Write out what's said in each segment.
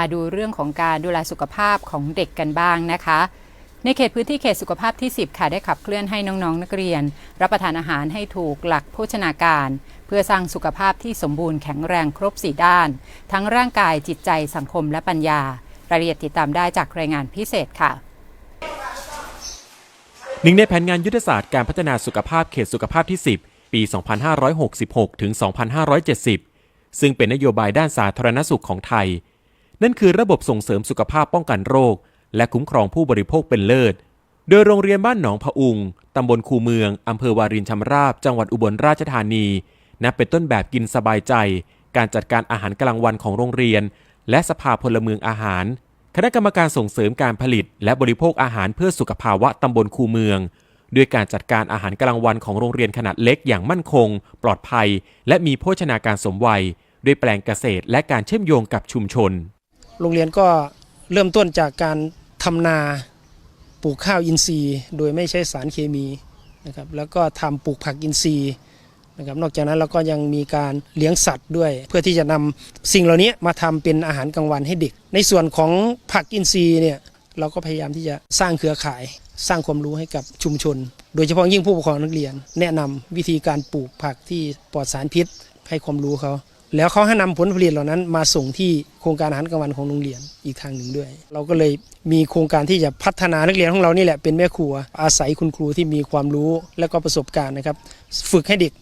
มาดูเรื่องของการดูแลสุขภาพของเด็กกันบ้างนะคะ ในเขตพื้นที่เขตสุขภาพที่ 10 ค่ะ ได้ขับเคลื่อนให้น้องๆ นักเรียน รับประทานอาหารให้ถูกหลักโภชนาการ เพื่อสร้างสุขภาพที่สมบูรณ์แข็งแรงครบ4ด้าน ทั้งร่างกายจิตใจสังคมและปัญญารายละเอียดติดตามได้จากรายงานพิเศษค่ะหนึ่งในแผนงานยุทธศาสตร์การพัฒนาสุขภาพเขตสุขภาพที่ 10 ปี 2566 ถึง 2570 ซึ่งเป็นนโยบายด้านสาธารณสุขของไทย นั่นคือระบบส่งเสริมสุขภาพป้องกันโรค และคุ้มครองผู้บริโภคเป็นเลิศ โดยโรงเรียนบ้านหนองพะอุง ตำบลคูเมือง อำเภอวารินชำราบ จังหวัดอุบลราชธานี นับเป็นต้นแบบกินสบายใจ การจัดการอาหารกลางวันของโรงเรียน และสภาพลเมืองอาหาร คณะกรรมการส่งเสริมการผลิต และบริโภคอาหารเพื่อสุขภาวะตำบลคูเมือง ด้วยการจัดการอาหารกลางวันของโรงเรียนขนาดเล็กอย่างมั่นคง ปลอดภัย และมีโภชนาการสมวัยด้วยแปลงเกษตรและการเชื่อมโยงกับชุมชน โรงเรียนก็เริ่มต้นจากการทำนาปลูกข้าวอินทรีย์ โดยไม่ใช้สารเคมีนะครับแล้วก็ทำปลูกผักอินทรีย์นะครับนอกจากนั้นเราก็ยังมีการเลี้ยงสัตว์ด้วย เพื่อที่จะนำสิ่งเหล่านี้มาทำเป็นอาหารกลางวันให้เด็ก ในส่วนของผักอินทรีย์เนี่ยเราก็พยายามที่จะสร้างเครือข่าย สร้างความรู้ให้กับชุมชน โดยเฉพาะยิ่งผู้ปกครองนักเรียน แนะนำวิธีการปลูกผักที่ปลอดสารพิษให้ความรู้เขา แล้วเขาให้นำผลผลิตเหล่านั้นมาส่งที่โครงการอาหารกลางวันของโรงเรียนอีกทางหนึ่งด้วย เราก็เลยมีโครงการที่จะพัฒนานักเรียนของเรานี่แหละเป็นแม่ครัว อาศัยคุณครูที่มีความรู้และก็ประสบการณ์นะครับ ฝึกให้เด็ก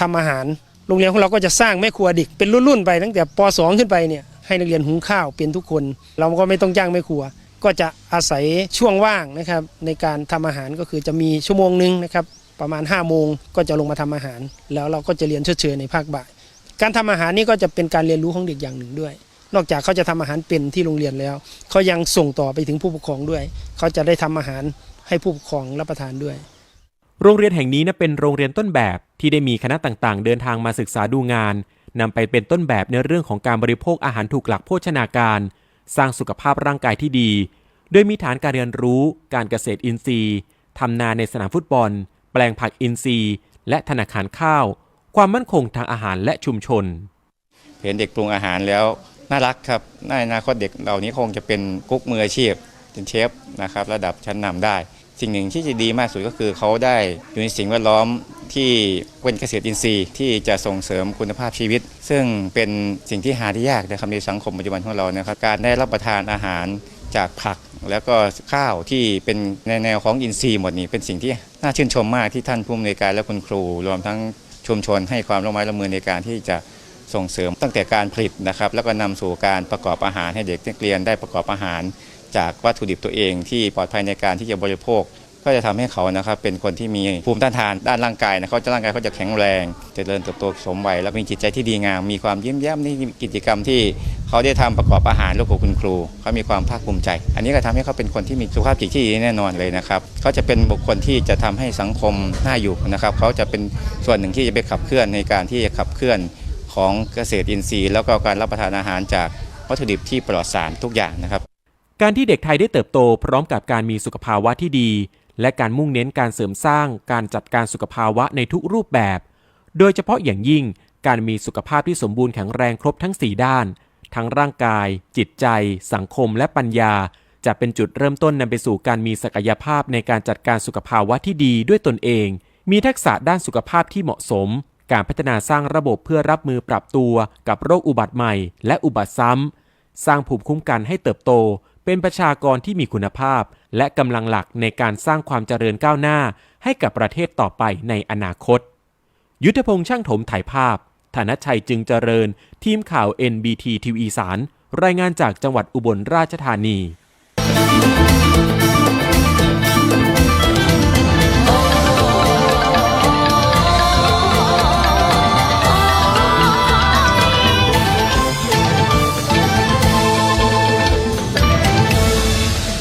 ทำอาหาร โรงเรียนของเราก็จะสร้างแม่ครัวเด็กเป็นรุ่นๆไปตั้งแต่ป .2 ขึ้นไปเนี่ยให้นักเรียนหุงข้าวเป็นทุกคน เราก็ไม่ต้องจ้างแม่ครัว ก็จะอาศัยช่วงว่างนะครับในการทำอาหารก็คือจะมีชั่วโมงหนึ่งนะครับประมาณ5โมงก็จะลงมาทำอาหาร แล้วเราก็จะเรียนชดเชยในภาคบ่าย การทำอาหารนี่ก็จะเป็นการเรียนรู้ของเด็กอย่างหนึ่งด้วย นอกจากเขาจะทำอาหารเป็นที่โรงเรียนแล้ว เขายังส่งต่อไปถึงผู้ปกครองด้วย เขาจะได้ทำอาหารให้ผู้ปกครองรับประทานด้วย โรงเรียนแห่งนี้นะเป็นโรงเรียนต้นแบบที่ได้มีคณะต่างๆ เดินทางมาศึกษาดูงานนำไปเป็นต้นแบบในเรื่องของการบริโภคอาหารถูกหลักโภชนาการ สร้างสุขภาพร่างกายที่ดี โดยมีฐานการเรียนรู้ การเกษตรอินทรีย์ทำนาในสนามฟุตบอล แปลงผักอินทรีย์ และธนาคารข้าว ความมั่นคงทางอาหารและชุมชน เห็นเด็กปรุงอาหารแล้วน่ารักครับในอนาคตเด็กเหล่านี้คงจะเป็นกุ๊กมืออาชีพเป็นเชฟนะครับระดับชั้นนำได้ สิ่งหนึ่งที่จะดีมากสุดก็คือเขาได้อยู่ในสิ่งแวดล้อมที่เป็นเกษตรอินทรีย์ที่จะส่งเสริมคุณภาพชีวิต ซึ่งเป็นสิ่งที่หาได้ยากนะครับในสังคมปัจจุบันของเรานะครับการได้รับประทานอาหารจากผักแล้วก็ข้าวที่เป็นในแนวของอินทรีย์หมดนี้เป็นสิ่งที่น่าชื่นชมมากที่ท่านผู้อำนวยการและคุณครู รวมทั้ง ชุมชนให้ความร่วมไม้ร่วมมือในการที่จะส่งเสริมตั้งแต่การผลิตนะครับ แล้วก็นำสู่การประกอบอาหารให้เด็กนักเรียนได้ประกอบอาหาร จากวัตถุดิบตัวเองที่ปลอดภัยในการที่จะบริโภค ก็จะทำให้เขานะครับเป็นคนที่มีภูมิต้านทานด้านร่างกายนะเขาจะร่างกายเขาจะแข็งแรงจเจริญเติบโตสมวัยแล้วมีจิตใจที่ดีงาม มีความยิ้มแย้มนี่กิจกรรมที่เขาได้ทำประกอบอาหารร่วมกับคุณครูเขามีความภาคภูมิใจ อันนี้ก็ทำให้เขาเป็นคนที่มีสุขภาพจิตที่ดีแน่นอนเลยนะครับเขาจะเป็นบุคคลที่จะทำให้สังคมน่าอยู่นะครับเขาจะเป็นส่วนหนึ่งที่จะไปขับเคลื่อนในการที่จะขับเคลื่อนของเกษตรอินทรีย์ แล้วก็การรับประทานอาหารจากวัตถุดิบที่ปลอดสารทุกอย่างนะครับ การที่เด็กไทยได้เติบโตพร้อมกับการมีสุขภาวะที่ดี และการมุ่งเน้นการเสริมสร้างการจัดการสุขภาวะในทุกรูปแบบ โดยเฉพาะอย่างยิ่งการมีสุขภาพที่สมบูรณ์แข็งแรงครบทั้ง 4 ด้าน ทั้งร่างกาย จิตใจ สังคม และปัญญา จะเป็นจุดเริ่มต้นนำไปสู่การมีศักยภาพในการจัดการสุขภาวะที่ดีด้วยตนเอง มีทักษะด้านสุขภาพที่เหมาะสม การพัฒนาสร้างระบบเพื่อรับมือปรับตัวกับโรคอุบัติใหม่ และอุบัติซ้ำสร้างภูมิคุ้มกันให้เติบโต เป็นประชากรที่มีคุณภาพ และกำลังหลักในการสร้างความเจริญก้าวหน้าให้กับประเทศต่อไปในอนาคต ยุทธพงษ์ช่างถมถ่ายภาพ ธนชัยจึงเจริญ ทีมข่าว NBT ทีวีสาร รายงานจากจังหวัดอุบลราชธานี